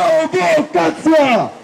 обов'язка!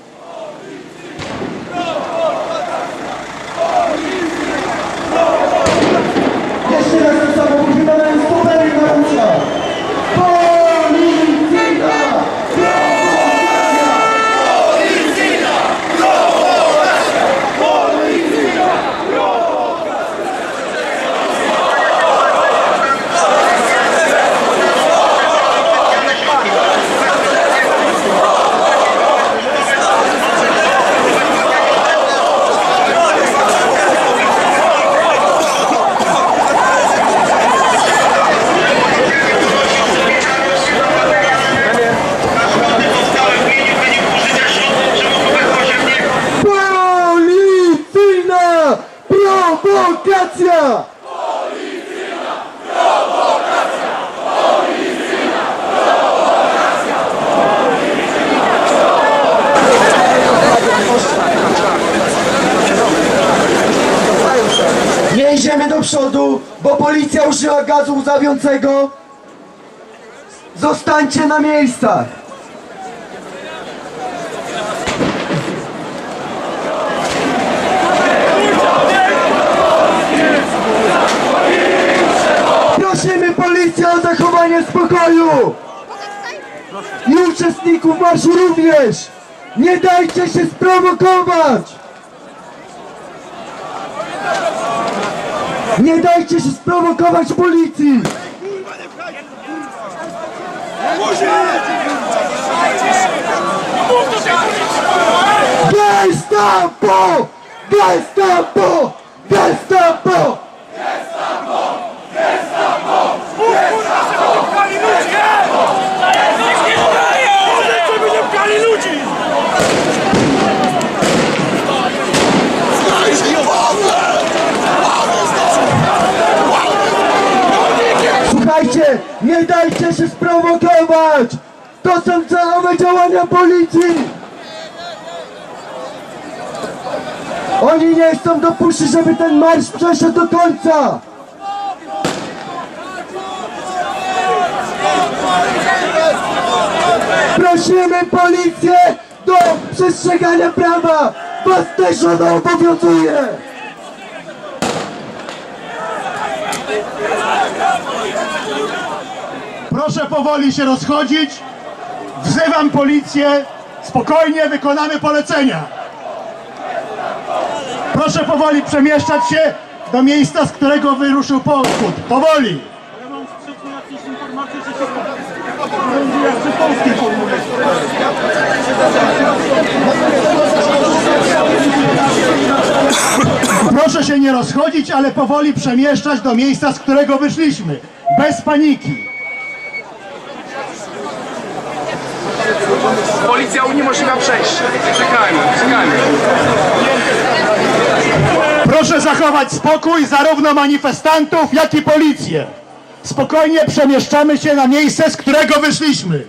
Użyła gazu łzawiącego. Zostańcie na miejscach. Prosimy policję o zachowanie spokoju! I uczestników marszu również! Nie dajcie się sprowokować! Nie dajcie się sprowokować policji! Gestapo! Gestapo! Gestapo! żeby nie pchali ludzi! Nie dajcie się sprowokować! To są celowe działania policji! Oni nie chcą dopuścić, żeby ten marsz przeszedł do końca! Prosimy policję do przestrzegania prawa! Was też ono obowiązuje! Proszę powoli się rozchodzić. Wzywam policję. Spokojnie wykonamy polecenia. Proszę powoli przemieszczać się do miejsca, z którego wyruszył pochód. Powoli. Ja mam w sprzęcie jakieś informacje, że się będzie jak przy polskiej formule. Proszę się nie rozchodzić, ale powoli przemieszczać do miejsca, z którego wyszliśmy. Bez paniki. Policja uniemożliwia przejście. Czekajmy, czekajmy. Proszę zachować spokój zarówno manifestantów, jak i policję. Spokojnie przemieszczamy się na miejsce, z którego wyszliśmy.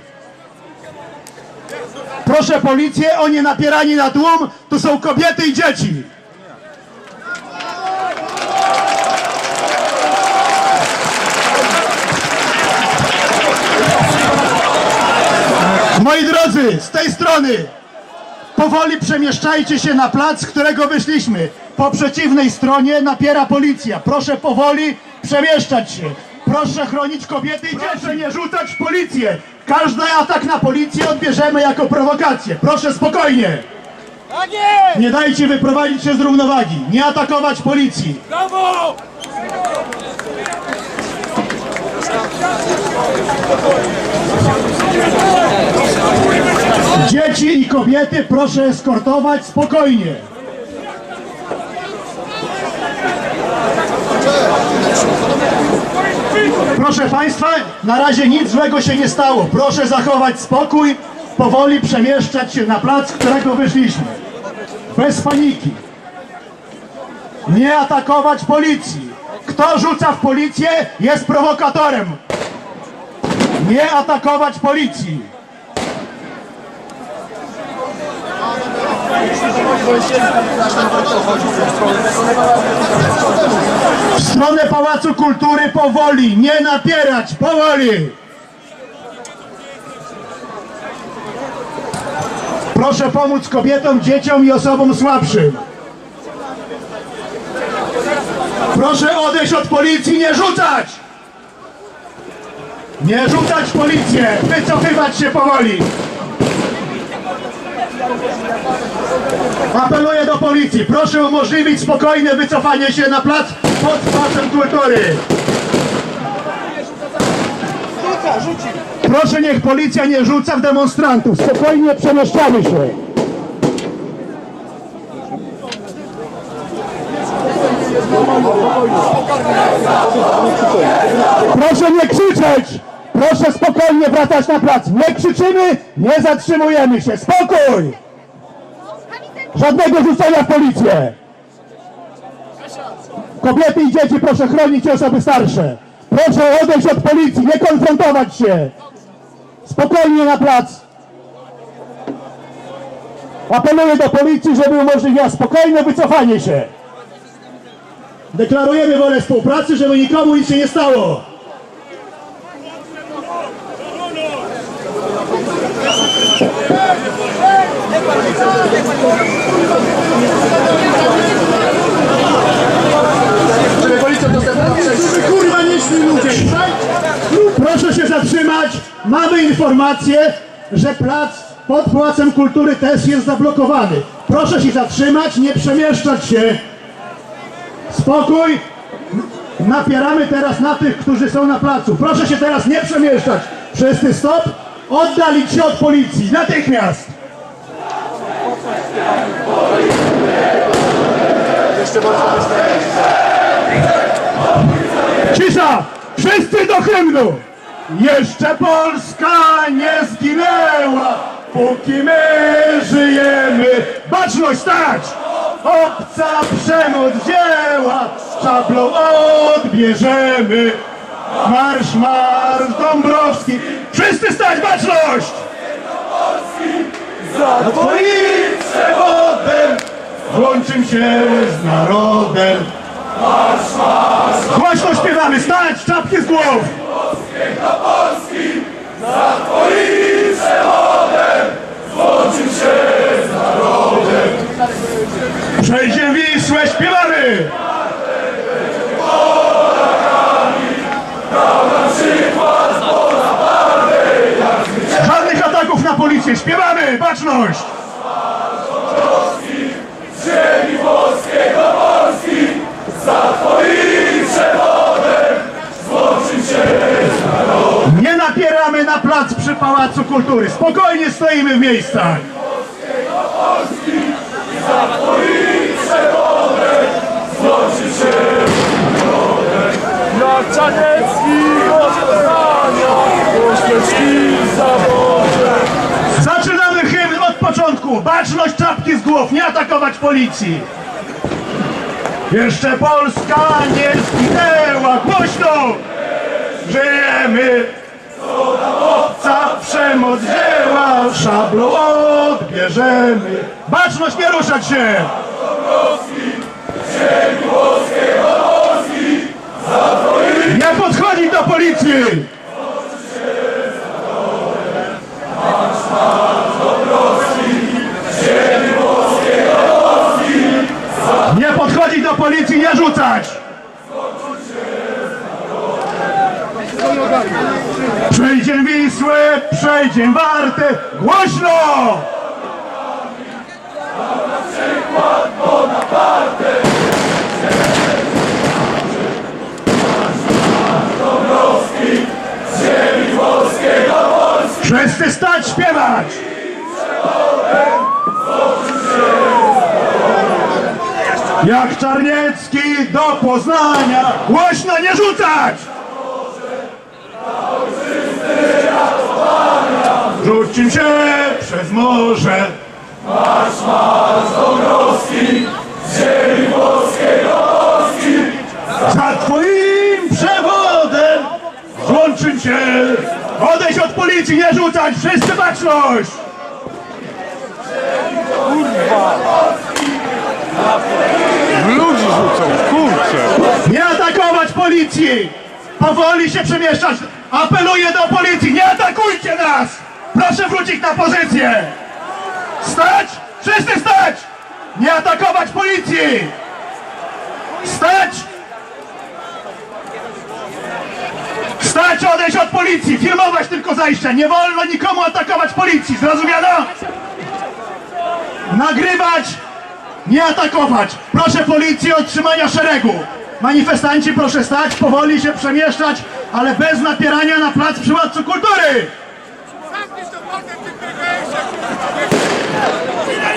Proszę policję o nie napieranie na tłum. Tu są kobiety i dzieci. Moi drodzy, z tej strony Powoli przemieszczajcie się na plac, z którego wyszliśmy. Po przeciwnej stronie napiera policja. Proszę powoli przemieszczać się. Proszę chronić kobiety i dzieci. Nie rzucać w policję. Każdy atak na policję odbierzemy jako prowokację. Proszę spokojnie. Nie dajcie wyprowadzić się z równowagi. Nie atakować policji. Dzieci i kobiety proszę eskortować spokojnie. Proszę Państwa, na razie nic złego się nie stało. Proszę zachować spokój, powoli przemieszczać się na plac, z którego wyszliśmy. Bez paniki. Nie atakować policji. Kto rzuca w policję, jest prowokatorem. Nie atakować policji. W stronę Pałacu Kultury powoli, nie napierać, powoli. Proszę pomóc kobietom, dzieciom i osobom słabszym. Proszę odejść od policji, nie rzucać! Nie rzucać policję! Wycofywać się powoli! Apeluję do policji. Proszę umożliwić spokojne wycofanie się na plac pod Pałacem Kultury. Proszę niech policja nie rzuca w demonstrantów. Spokojnie przemieszczamy się. Proszę nie krzyczeć! Proszę spokojnie wracać na plac. Nie krzyczymy, nie zatrzymujemy się. Spokój! Żadnego rzucenia w policję! Kobiety i dzieci proszę chronić osoby starsze. Proszę odejść od policji, nie konfrontować się. Spokojnie na plac. Apeluję do policji, żeby umożliwiła spokojne wycofanie się. Deklarujemy wolę współpracy, żeby nikomu nic się nie stało. Kurwa, nie śmiej ludzie! Proszę się zatrzymać. Mamy informację, że plac pod Pałacem Kultury też jest zablokowany. Proszę się zatrzymać, nie przemieszczać się. Spokój. Napieramy teraz na tych, którzy są na placu. Proszę się teraz nie przemieszczać. Wszyscy stop. Oddalić się od policji. Natychmiast. Cisza! Wszyscy do hymnu! Jeszcze Polska nie zginęła, póki my żyjemy. Baczność stać! Obca przemoc dzieła, szablą odbierzemy. Marsz, marsz Dąbrowski! Wszyscy stać, baczność! Za twoim przewodem włączym się z narodem. Głośno śpiewamy, stać, czapki z głów! Przejdzie Wisłę, śpiewamy! Śpiewamy! Baczność! Nie napieramy na plac przy Pałacu Kultury. Spokojnie stoimy w miejscach. Jak Czarnecki od Poznania, Oświecki zawodzie. Zaczynamy hymn od początku. Baczność czapki z głów, nie atakować policji. Jeszcze Polska nie zginęła. Głośno! Żyjemy! Obca przemoc dzieła, szablą odbierzemy. Baczność, nie ruszać się! Nie podchodzić do policji! Policji, nie rzucać! Przejdziem Wisły, przejdziem Wartę, głośno! Wszyscy stać, śpiewać! Jak Czarniecki do Poznania, głośno nie rzucać! Rzućcie się przez morze. Marsz, marsz Dąbrowski, z ziemi polskiej Za twoim przewodem włączyć się. Odejść od policji, nie rzucać, wszyscy baczność! Ludzi rzucą, kurczę. Nie atakować policji! Powoli się przemieszczać! Apeluję do policji, nie atakujcie nas! Proszę wrócić na pozycję! Stać! Wszyscy stać! Nie atakować policji! Stać! Stać, odejść od policji! Filmować tylko zajścia! Nie wolno nikomu atakować policji! Zrozumiano? Nagrywać! Nie atakować! Proszę policję o trzymania szeregu! Manifestanci proszę stać, powoli się przemieszczać, ale bez napierania na plac przy Pałacu Kultury!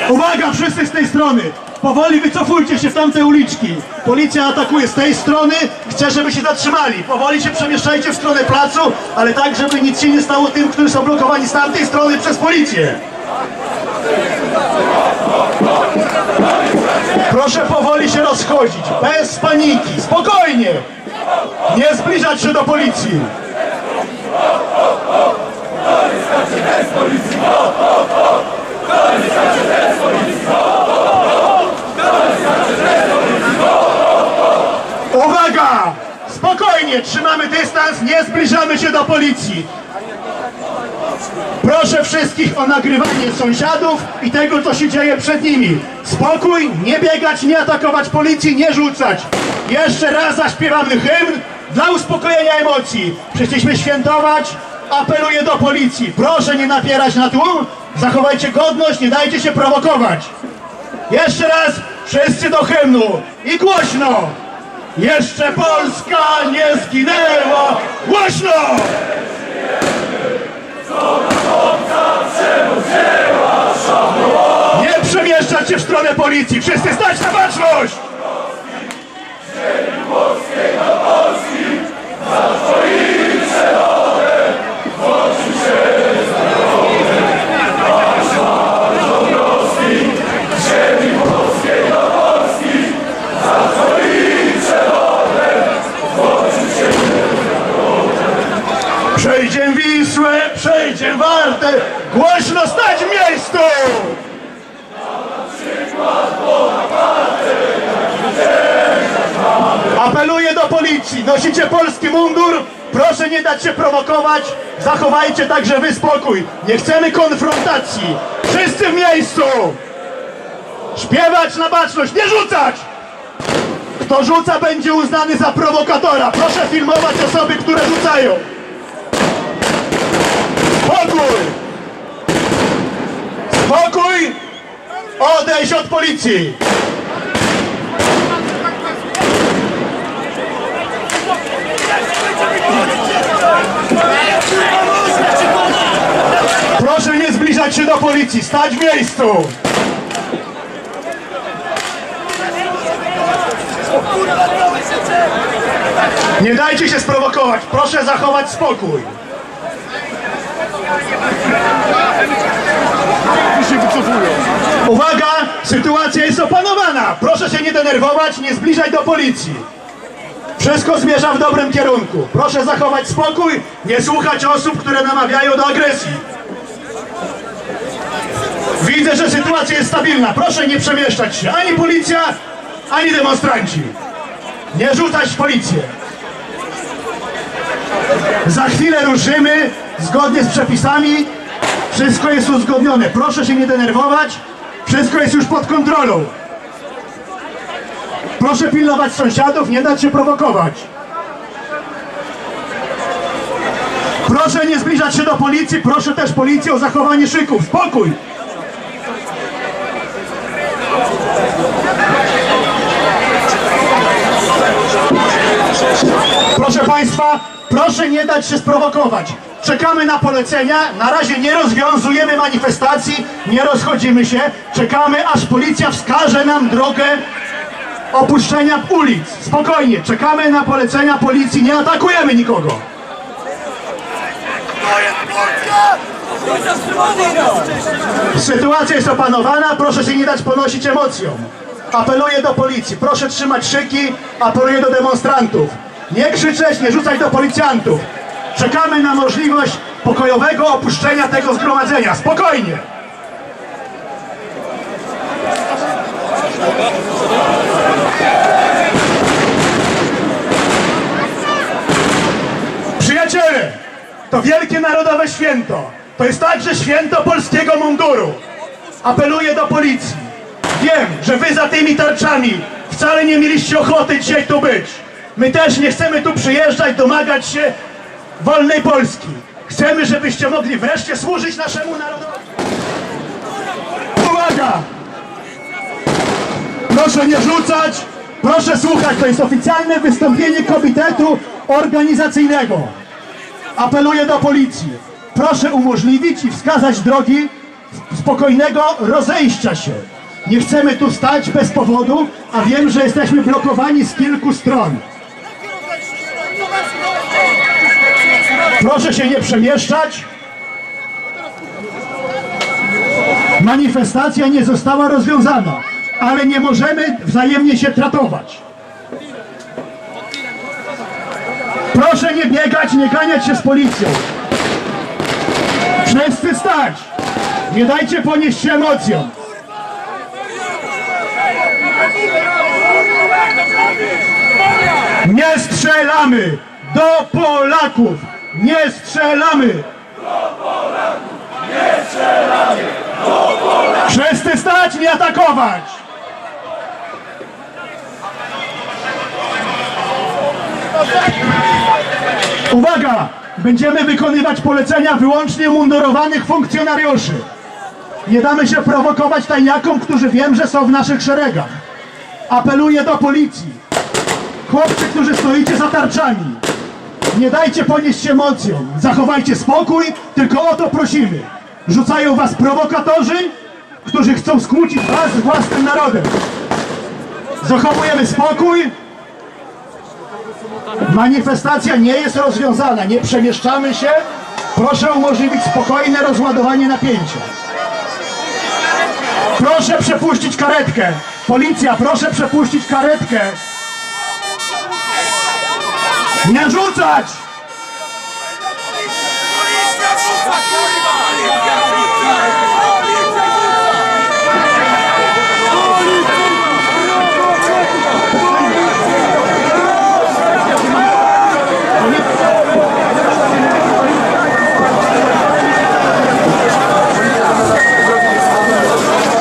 Uwaga, wszyscy z tej strony! Powoli wycofujcie się w tamte uliczki. Policja atakuje z tej strony, chce, żeby się zatrzymali. Powoli się przemieszczajcie w stronę placu, ale tak, żeby nic się nie stało tym, którzy są blokowani z tamtej strony przez policję. Proszę powoli się rozchodzić, bez paniki, spokojnie. Nie zbliżać się do policji. Uwaga! Spokojnie, trzymamy dystans, nie zbliżamy się do policji. Proszę wszystkich o nagrywanie sąsiadów i tego, co się dzieje przed nimi. Spokój, nie biegać, nie atakować policji, nie rzucać. Jeszcze raz zaśpiewamy hymn dla uspokojenia emocji. Przyszliśmy świętować, apeluję do policji. Proszę nie napierać na tłum, zachowajcie godność, nie dajcie się prowokować. Jeszcze raz, wszyscy do hymnu i głośno! Jeszcze Polska nie zginęła! Głośno! Nie przemieszczać się w stronę policji! Wszyscy stać na baczność! Przejdziem przejdziem Wartę, głośno stać w miejscu! Apeluję do policji, nosicie polski mundur, proszę nie dać się prowokować, zachowajcie także wy spokój. Nie chcemy konfrontacji. Wszyscy w miejscu! Śpiewać na baczność, nie rzucać! Kto rzuca będzie uznany za prowokatora. Proszę filmować osoby, które rzucają. Spokój! Spokój! Odejść od policji! Proszę nie zbliżać się do policji, stać w miejscu! Nie dajcie się sprowokować, proszę zachować spokój. Uwaga, sytuacja jest opanowana. Proszę się nie denerwować, nie zbliżać do policji. Wszystko zmierza w dobrym kierunku. Proszę zachować spokój, nie słuchać osób, które namawiają do agresji. Widzę, że sytuacja jest stabilna. Proszę nie przemieszczać się. Ani policja, ani demonstranci. Nie rzucać w policję. Za chwilę ruszymy zgodnie z przepisami. Wszystko jest uzgodnione. Proszę się nie denerwować. Wszystko jest już pod kontrolą. Proszę pilnować sąsiadów, nie dać się prowokować. Proszę nie zbliżać się do policji. Proszę też policję o zachowanie szyków. Spokój. Proszę Państwa, proszę nie dać się sprowokować. Czekamy na polecenia, na razie nie rozwiązujemy manifestacji, nie rozchodzimy się. Czekamy, aż policja wskaże nam drogę opuszczenia ulic. Spokojnie, czekamy na polecenia policji, nie atakujemy nikogo. Sytuacja jest opanowana, proszę się nie dać ponosić emocjom. Apeluję do policji, proszę trzymać szyki, apeluję do demonstrantów. Nie krzyczeć, nie rzucać do policjantów. Czekamy na możliwość pokojowego opuszczenia tego zgromadzenia. Spokojnie. Przyjaciele, to wielkie narodowe święto. To jest także święto polskiego munduru. Apeluję do policji. Wiem, że wy za tymi tarczami wcale nie mieliście ochoty dzisiaj tu być. My też nie chcemy tu przyjeżdżać, domagać się wolnej Polski. Chcemy, żebyście mogli wreszcie służyć naszemu narodowi. Uwaga! Proszę nie rzucać, proszę słuchać. To jest oficjalne wystąpienie Komitetu Organizacyjnego. Apeluję do policji. Proszę umożliwić i wskazać drogi spokojnego rozejścia się. Nie chcemy tu stać bez powodu, a wiem, że jesteśmy blokowani z kilku stron. Proszę się nie przemieszczać. Manifestacja nie została rozwiązana, ale nie możemy wzajemnie się tratować. Proszę nie biegać, nie ganiać się z policją. Wszyscy stać! Nie dajcie ponieść się emocjom. Nie strzelamy do Polaków! Nie strzelamy! Wszyscy stać, nie atakować! Uwaga! Będziemy wykonywać polecenia wyłącznie mundurowanych funkcjonariuszy. Nie damy się prowokować tajniakom, którzy wiem, że są w naszych szeregach. Apeluję do policji. Chłopcy, którzy stoicie za tarczami. Nie dajcie ponieść się emocjom. Zachowajcie spokój, tylko o to prosimy. Rzucają was prowokatorzy, którzy chcą skłócić was z własnym narodem. Zachowujemy spokój. Manifestacja nie jest rozwiązana, nie przemieszczamy się. Proszę umożliwić spokojne rozładowanie napięcia. Proszę przepuścić karetkę. Policja, proszę przepuścić karetkę. Nie rzucać!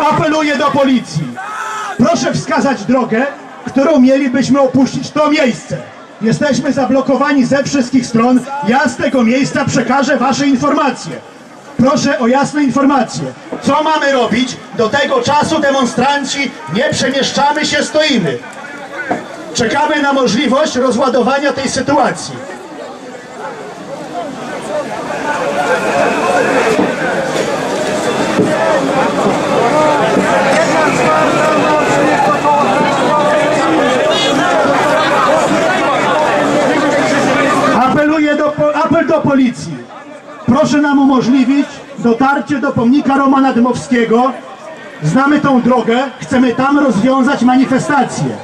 Apeluję do policji. Proszę wskazać drogę, którą mielibyśmy opuścić to miejsce. Jesteśmy zablokowani ze wszystkich stron. Ja z tego miejsca przekażę Wasze informacje. Proszę o jasne informacje. Co mamy robić? Do tego czasu demonstranci nie przemieszczamy się, stoimy. Czekamy na możliwość rozładowania tej sytuacji. Apeluję do, po- apel policji. Proszę nam umożliwić dotarcie do pomnika Romana Dmowskiego. Znamy tą drogę, chcemy tam rozwiązać manifestację.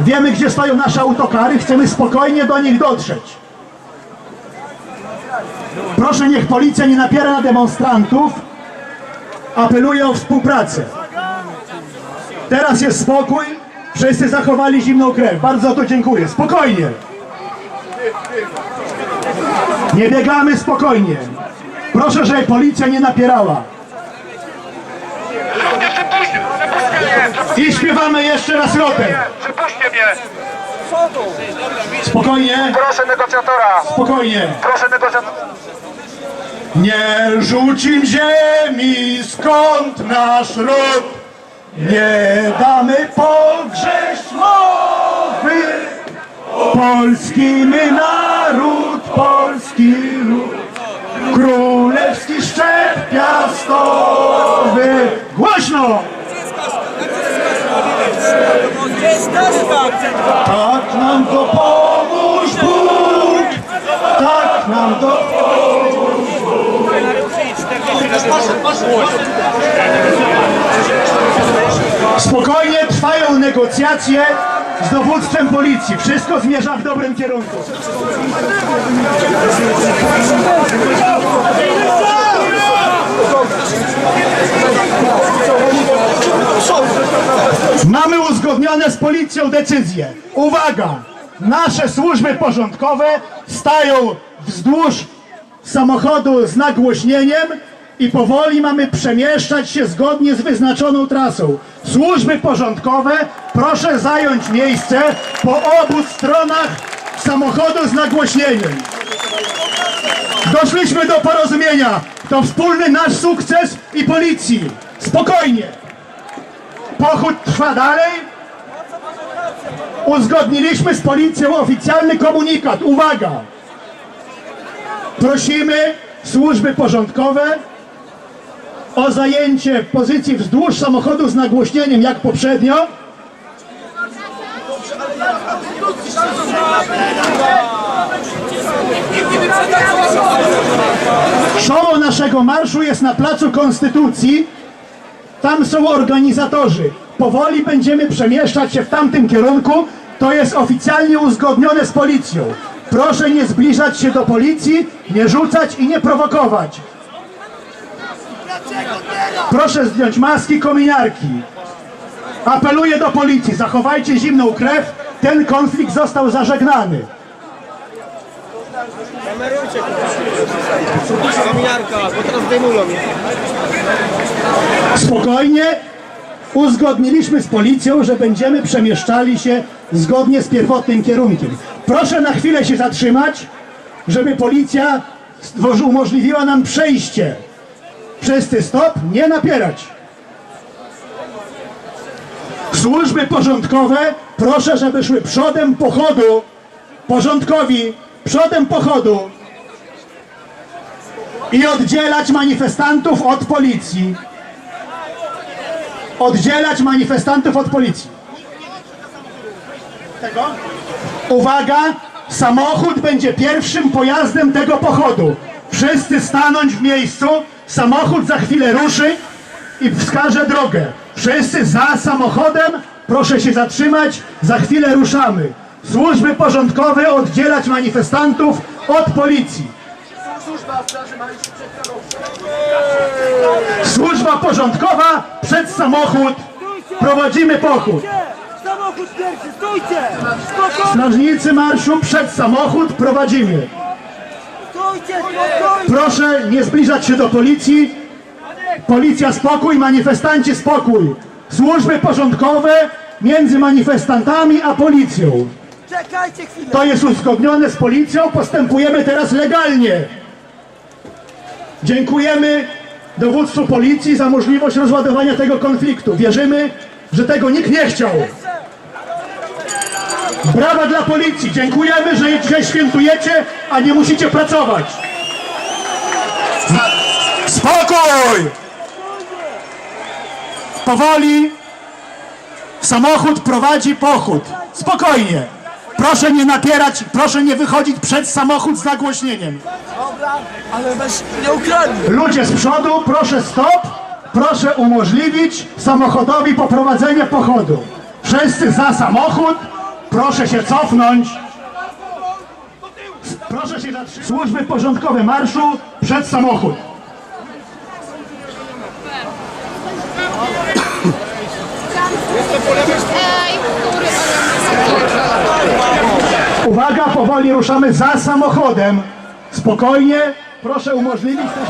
Wiemy, gdzie stoją nasze autokary, chcemy spokojnie do nich dotrzeć. Proszę, niech policja nie napiera na demonstrantów. Apeluję o współpracę. Teraz jest spokój. Wszyscy zachowali zimną krew. Bardzo to dziękuję. Spokojnie. Nie biegamy spokojnie. Proszę, żeby policja nie napierała. I śpiewamy jeszcze raz rotem. Przepuśćcie mnie! Spokojnie, Proszę negocjatora! spokojnie. Proszę negocjatora! Nie rzucim ziemi, skąd nasz ród. Nie damy pogrześć mowy. Polski my naród, polski lud. Królewski szczep piastowy. Głośno! Tak nam to pomóż Bóg, tak nam to Spokojnie trwają negocjacje z dowództwem policji. Wszystko zmierza w dobrym kierunku. Mamy uzgodnione z policją decyzję. Uwaga! Nasze służby porządkowe stają wzdłuż samochodu z nagłośnieniem i powoli mamy przemieszczać się zgodnie z wyznaczoną trasą. Służby porządkowe, proszę zająć miejsce po obu stronach samochodu z nagłośnieniem. Doszliśmy do porozumienia. To wspólny nasz sukces i policji. Spokojnie. Pochód trwa dalej. Uzgodniliśmy z policją oficjalny komunikat. Uwaga! Prosimy służby porządkowe o zajęcie pozycji wzdłuż samochodu z nagłośnieniem jak poprzednio. Show naszego marszu jest na Placu Konstytucji. Tam są organizatorzy. Powoli będziemy przemieszczać się w tamtym kierunku. To jest oficjalnie uzgodnione z policją. Proszę nie zbliżać się do policji, nie rzucać i nie prowokować. Proszę zdjąć maski, kominiarki. Apeluję do policji, zachowajcie zimną krew. Ten konflikt został zażegnany. Kominiarka, bo teraz zdejmują mnie. Spokojnie uzgodniliśmy z policją, że będziemy przemieszczali się zgodnie z pierwotnym kierunkiem. Proszę na chwilę się zatrzymać, żeby policja umożliwiła nam przejście. Wszyscy stop, nie napierać. Służby porządkowe, proszę, żeby szły przodem pochodu. Porządkowi, przodem pochodu. I oddzielać manifestantów od policji oddzielać manifestantów od policji. Tego? Uwaga, samochód będzie pierwszym pojazdem tego pochodu. Wszyscy stanąć w miejscu, samochód za chwilę ruszy i wskaże drogę. Wszyscy za samochodem, proszę się zatrzymać, za chwilę ruszamy. Służby porządkowe oddzielać manifestantów od policji. Służba porządkowa przed samochód. Prowadzimy pochód. Samochód pierwszy, stójcie! Spokojnie, Strażnicy marszu przed samochód prowadzimy. Proszę nie zbliżać się do policji. Policja spokój, manifestanci spokój. Służby porządkowe między manifestantami a policją. Czekajcie chwilę! To jest uzgodnione z policją, postępujemy teraz legalnie. Dziękujemy dowództwu policji za możliwość rozładowania tego konfliktu. Wierzymy, że tego nikt nie chciał. Brawa dla policji. Dziękujemy, że dzisiaj świętujecie, a nie musicie pracować. Spokój! Powoli samochód prowadzi pochód. Spokojnie. Proszę nie napierać, proszę nie wychodzić przed samochód z nagłośnieniem. Dobra, ale weź nie ukradnij! Ludzie z przodu, proszę stop. Proszę umożliwić samochodowi poprowadzenie pochodu. Wszyscy za samochód. Proszę się cofnąć. Proszę się zatrzymać. Służby porządkowe marszu przed samochód. Uwaga, powoli ruszamy za samochodem. Spokojnie. Proszę umożliwić też...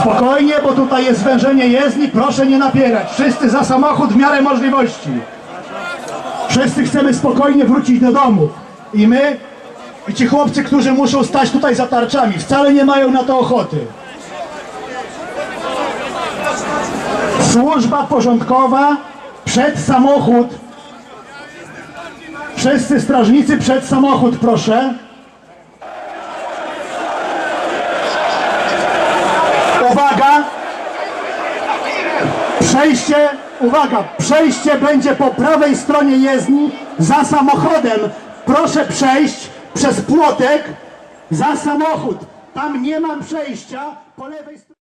Spokojnie, bo tutaj jest zwężenie jezdni. Proszę nie napierać. Wszyscy za samochód w miarę możliwości. Wszyscy chcemy spokojnie wrócić do domu. I my, i ci chłopcy, którzy muszą stać tutaj za tarczami, wcale nie mają na to ochoty. Służba porządkowa przed samochód. Wszyscy strażnicy przed samochód, proszę. Uwaga! Przejście, uwaga, przejście będzie po prawej stronie jezdni za samochodem. Proszę przejść przez płotek za samochód. Tam nie ma przejścia po lewej stronie.